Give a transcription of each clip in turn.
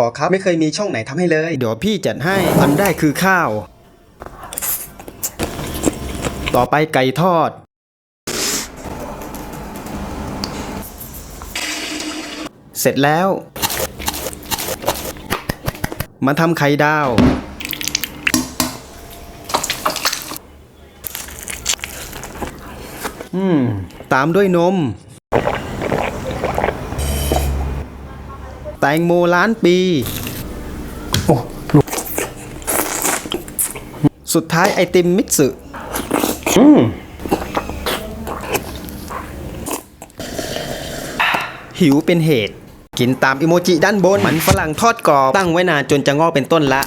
ขอครับไม่เคยมีช่องไหนทำให้เลย เดี๋ยวพี่จัดให้ อันได้คือข้าว ต่อไปไก่ทอด เสร็จแล้ว มาทำไข่ดาวอืม ตามด้วยนม แต งโมล้านปีสุดท้ายไอติมมิตสึหิวเป็นเหตุ กินตามอิโมจิด้านบน มันฝรั่งทอดกรอบ ตั้งไว้นานจนจะงอกเป็นต้นละ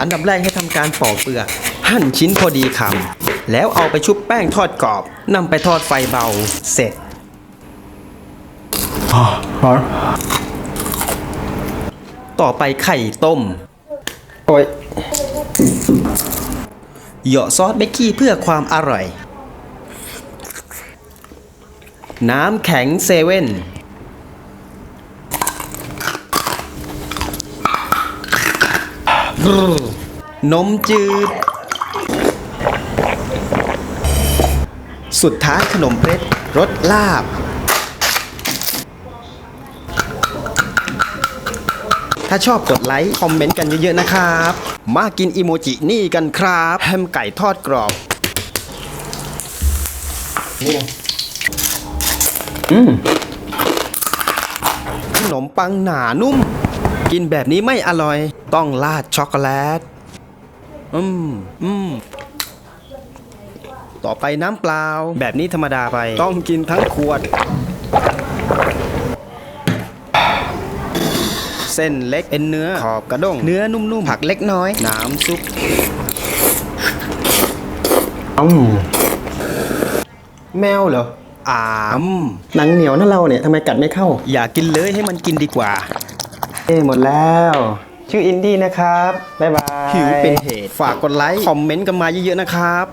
อันดับแรกให้ทำการปอกเปลือก หั่นชิ้นพอดีคำแล้วเอาไปชุบแป้งทอดกรอบนำไปทอดไฟเบา เสร็จ ต่อไปไข่ต้ม โอ้ยเหยาะซอสเบกกี้เพื่อความอร่อย น้ำแข็งเซเว่น นมจืด สุดท้ายขนมเพชรรสลาบ ถ้าชอบกดไลค์ คอมเมนต์กันเยอะๆนะครับ มากินอิโมจินี่กันครับ แฮมไก่ทอดกรอบขนมปังหนานุ่ม กินแบบนี้ไม่อร่อย ต้องราดช็อกโกแลต อืม อืม ต่อไปน้ำเปล่า แบบนี้ธรรมดาไป ต้องกินทั้งขวด เส้นเล็กเอ็นเนื้อขอบกระด้งเนื้อนุ่มๆผักเล็กน้อย น้ำซุปอืมแมวเหรออามหนังเหนียวนะเราเนี่ยทำไมกัดไม่เข้า อย่ากินเลยให้มันกินดีกว่า เอ้หมดแล้ว ชื่ออินดี้นะครับ บ๊ายบาย หิวเป็นเหตุ ฝากกดไลค์ คอมเมนต์กันมาเยอะๆนะครับ